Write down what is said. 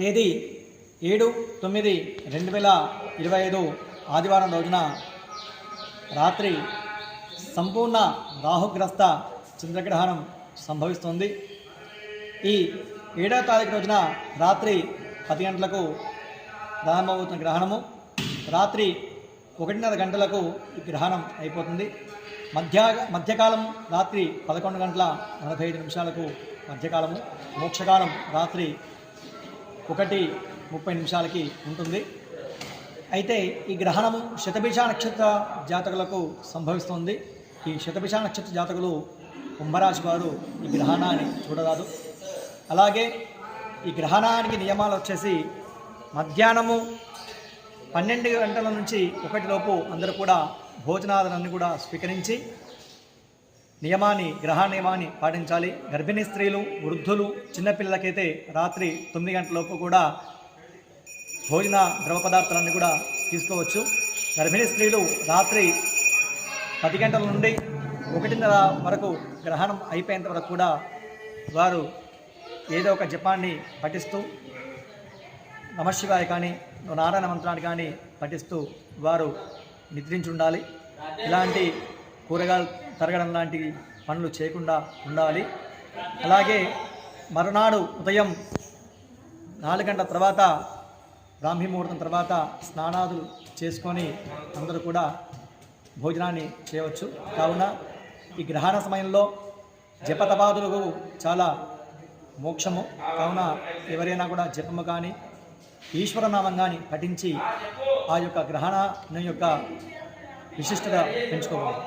తేదీ ఏడు తొమ్మిది రెండు వేల ఇరవై ఐదు ఆదివారం రోజున రాత్రి సంపూర్ణ రాహుగ్రస్త చంద్రగ్రహణం సంభవిస్తుంది. ఈ ఏడవ తారీఖు రోజున రాత్రి పది గంటలకు ప్రారంభమవుతున్న గ్రహణము. రాత్రి ఒకటిన్నర గంటలకు ఈ గ్రహణం అయిపోతుంది. మధ్య మధ్యకాలం రాత్రి పదకొండు గంటల నలభై ఐదు నిమిషాలకు మధ్యకాలము. మోక్షకాలం రాత్రి ఒకటి ముప్పై నిమిషాలకి ఉంటుంది. అయితే ఈ గ్రహణము శతభిష నక్షత్ర జాతకులకు సంభవిస్తుంది. ఈ శతభిష నక్షత్ర జాతకులు కుంభరాశి వారు ఈ గ్రహణాన్ని చూడరాదు. అలాగే ఈ గ్రహణానికి నియమాలు వచ్చేసి మధ్యాహ్నము పన్నెండు గంటల నుంచి ఒకటిలోపు అందరూ కూడా భోజనాలన్నీ కూడా స్వీకరించి నియమాన్ని గ్రహ నియమాన్ని పాటించాలి. గర్భిణీ స్త్రీలు వృద్ధులు చిన్నపిల్లలకైతే రాత్రి తొమ్మిది గంటలలోపు కూడా భోజన ద్రవ పదార్థాలన్నీ కూడా తీసుకోవచ్చు. గర్భిణీ స్త్రీలు రాత్రి పది గంటల నుండి ఒకటిన్నర వరకు గ్రహణం అయిపోయేంత వరకు కూడా వారు ఏదో ఒక జపాన్ని పఠిస్తూ నమశివాయ కానీ నారాయణ మంత్రాన్ని కానీ పఠిస్తూ వారు నిద్రించి ఉండాలి ఇలాంటి కూరగాయలు తరగడం లాంటి పనులు చేయకుండా ఉండాలి. అలాగే మరునాడు ఉదయం నాలుగు గంటల తర్వాత బ్రాహ్మీ ముహూర్తం తర్వాత స్నానాదులు చేసుకొని అందరూ కూడా భోజనాన్ని చేయవచ్చు. కావున ఈ గ్రహణ సమయంలో జపతపాదులకు చాలా మోక్షము. కావున ఎవరైనా కూడా జపము కానీ ఈశ్వరనామం కానీ పఠించి ఆ యొక్క గ్రహణం యొక్క విశిష్టత పెంచుకోవాలి.